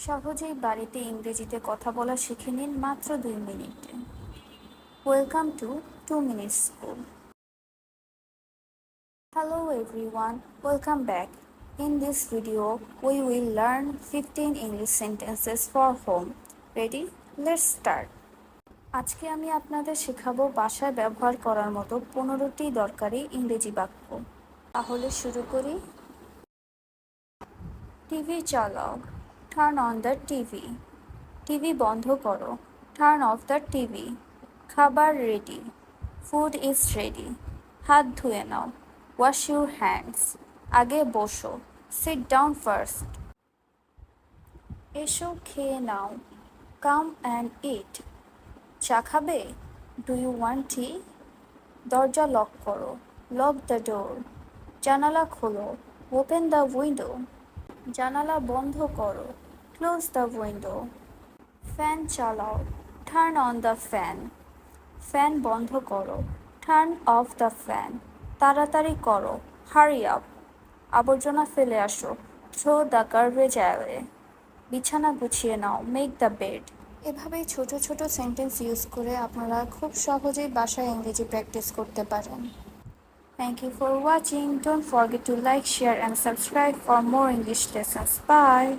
সহজেই বাড়িতে ইংরেজিতে কথা বলা শিখে নিন মাত্র দুই মিনিটে welcome to two minute school Hello everyone, welcome back In this video, we will learn 15 English sentences for home. Ready? Let's start. আজকে আমি আপনাদের শেখাবো বাসায় ব্যবহার করার মতো পনেরোটি দরকারি ইংরেজি বাক্য তাহলে শুরু করি টিভি চালাও turn on the TV TV বন্ধ করো। টার্ন অফ দ্য টিভি খাবার রেডি ফুড ইজ রেডি হাত ধুয়ে নাও। ওয়াশ ইউর হ্যান্ডস আগে বসো। সিট ডাউন ফার্স্ট এসো খেয়ে নাও। কাম অ্যান্ড ইট চা খাবে? ডু ইউ ওয়ান্ট টি দরজা লক করো। লক দ্য ডোর জানালা খোলো। ওপেন দ্য উইন্ডো জানালা বন্ধ করো। ক্লোজ দ্য উইন্ডো ফ্যান চালাও। Turn on the fan fan বন্ধ করো। টার্ন অফ দ্য ফ্যান তাড়াতাড়ি করো। হারি আপ আবর্জনা ফেলে আসো। থ্রো দ্য গার্বেজ অ্যাওয়ে বিছানা গুছিয়ে নাও। মেক দ্য বেড এভাবেই ছোট ছোট সেন্টেন্স ইউজ করে আপনারা খুব সহজেই বাসায় ইংরেজি প্র্যাকটিস করতে পারেন। Thank you for watching. Don't forget to like, share, and subscribe for more English lessons. Bye.